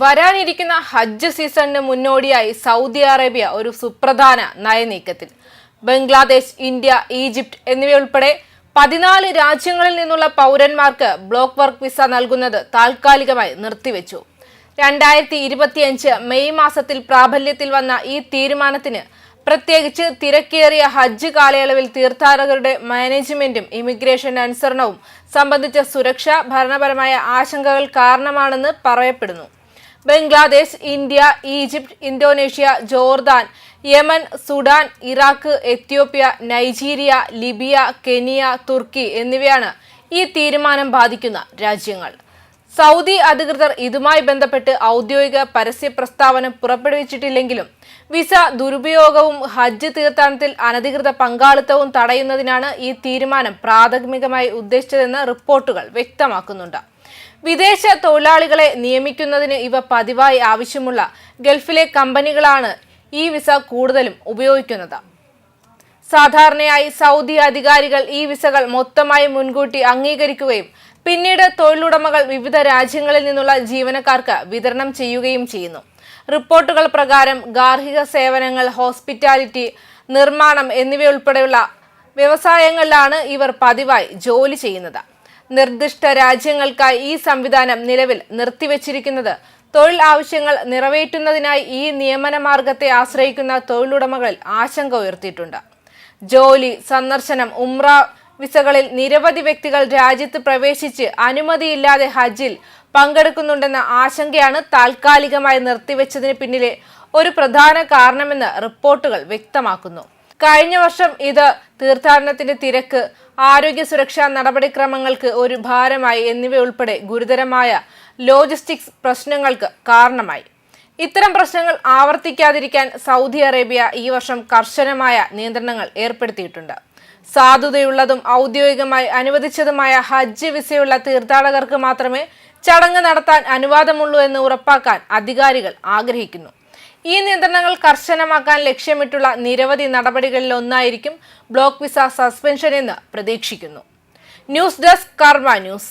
വരാനിരിക്കുന്ന ഹജ്ജ് സീസണിന് മുന്നോടിയായി Saudi Arabia ഒരു സുപ്രധാന നയനീക്കത്തിൽ. ബംഗ്ലാദേശ് ഇന്ത്യ ഈജിപ്ത് എന്നിവയുൾപ്പെടെ പതിനാല് രാജ്യങ്ങളിൽ നിന്നുള്ള പൗരന്മാർക്ക് ബ്ലോക്ക് വർക്ക് വിസ നൽകുന്നത് താൽക്കാലികമായി നിർത്തിവെച്ചു. രണ്ടായിരത്തി ഇരുപത്തിയഞ്ച് മെയ് മാസത്തിൽ പ്രാബല്യത്തിൽ വന്ന ഈ തീരുമാനത്തിന് പ്രത്യേകിച്ച് തിരക്കേറിയ ഹജ്ജ് കാലയളവിൽ തീർത്ഥാടകരുടെ മാനേജ്മെന്റും ഇമിഗ്രേഷൻ അനുസരണവും സംബന്ധിച്ച സുരക്ഷ ഭരണപരമായ ആശങ്കകൾ കാരണമാണെന്ന് പറയപ്പെടുന്നു. Bangladesh India Egypt Indonesia Jordan Yemen Sudan Iraq Ethiopia Nigeria Libya Kenya തുർക്കി എന്നിവയാണ് ഈ തീരുമാനം ബാധിക്കുന്ന രാജ്യങ്ങൾ. സൗദി അധികൃതർ ഇതുമായി ബന്ധപ്പെട്ട് ഔദ്യോഗിക പരസ്യ പ്രസ്താവന പുറപ്പെടുവിച്ചിട്ടില്ലെങ്കിലും വിസ ദുരുപയോഗവും ഹജ്ജ് തീർത്ഥാടനത്തിൽ അനധികൃത പങ്കാളിത്തവും തടയുന്നതിനാണ് ഈ തീരുമാനം പ്രാഥമികമായി ഉദ്ദേശിച്ചതെന്ന് റിപ്പോർട്ടുകൾ വ്യക്തമാക്കുന്നുണ്ട്. വിദേശ തൊഴിലാളികളെ നിയമിക്കുന്നതിന് ഇവ പതിവായി ആവശ്യമുള്ള ഗൾഫിലെ കമ്പനികളാണ് ഈ വിസ കൂടുതലും ഉപയോഗിക്കുന്നത്. സാധാരണയായി സൗദി അധികാരികൾ ഈ വിസകൾ മൊത്തമായി മുൻകൂട്ടി അംഗീകരിക്കുകയും പിന്നീട് തൊഴിലുടമകൾ വിവിധ രാജ്യങ്ങളിൽ നിന്നുള്ള ജീവനക്കാർക്ക് വിതരണം ചെയ്യുകയും ചെയ്യുന്നു. റിപ്പോർട്ടുകൾ പ്രകാരം ഗാർഹിക സേവനങ്ങൾ ഹോസ്പിറ്റാലിറ്റി നിർമ്മാണം എന്നിവയുൾപ്പെടെയുള്ള വ്യവസായങ്ങളിലാണ് ഇവർ പതിവായി ജോലി ചെയ്യുന്നത്. നിർദ്ദിഷ്ട രാജ്യങ്ങൾക്കായി ഈ സംവിധാനം നിലവിൽ നിർത്തിവച്ചിരിക്കുന്നത്. തൊഴിൽ ആവശ്യങ്ങൾ നിറവേറ്റുന്നതിനായി ഈ നിയമന മാർഗത്തെ ആശ്രയിക്കുന്ന തൊഴിലുടമകളിൽ ആശങ്ക ഉയർത്തിയിട്ടുണ്ട്. ജോലി സന്ദർശനം ഉംറ വിസകളിൽ നിരവധി വ്യക്തികൾ രാജ്യത്ത് പ്രവേശിച്ച് അനുമതിയില്ലാതെ ഹജ്ജിൽ പങ്കെടുക്കുന്നുണ്ടെന്ന ആശങ്കയാണ് താൽക്കാലികമായി നിർത്തിവെച്ചതിന് പിന്നിലെ ഒരു പ്രധാന കാരണമെന്ന് റിപ്പോർട്ടുകൾ വ്യക്തമാക്കുന്നു. കഴിഞ്ഞ വർഷം ഇത് തീർത്ഥാടനത്തിന്റെ തിരക്ക് ആരോഗ്യ സുരക്ഷാ നടപടിക്രമങ്ങൾക്ക് ഒരു ഭാരമായി എന്നിവയുൾപ്പെടെ ഗുരുതരമായ ലോജിസ്റ്റിക്സ് പ്രശ്നങ്ങൾക്ക് കാരണമായി. ഇത്തരം പ്രശ്നങ്ങൾ ആവർത്തിക്കാതിരിക്കാൻ സൗദി അറേബ്യ ഈ വർഷം കർശനമായ നിയന്ത്രണങ്ങൾ ഏർപ്പെടുത്തിയിട്ടുണ്ട്. സാധുതയുള്ളതും ഔദ്യോഗികമായി അനുവദിച്ചതുമായ ഹജ്ജ് വിസയുള്ള തീർത്ഥാടകർക്ക് മാത്രമേ ചടങ്ങ് നടത്താൻ അനുവാദമുള്ളൂ എന്ന് ഉറപ്പാക്കാൻ അധികാരികൾ ആഗ്രഹിക്കുന്നു. ഈ നിയന്ത്രണങ്ങൾ കർശനമാക്കാൻ ലക്ഷ്യമിട്ടുള്ള നിരവധി നടപടികളിൽ ഒന്നായിരിക്കും ബ്ലോക്ക് വിസ സസ്പെൻഷൻ എന്ന് പ്രതീക്ഷിക്കുന്നു. News desk Karma news.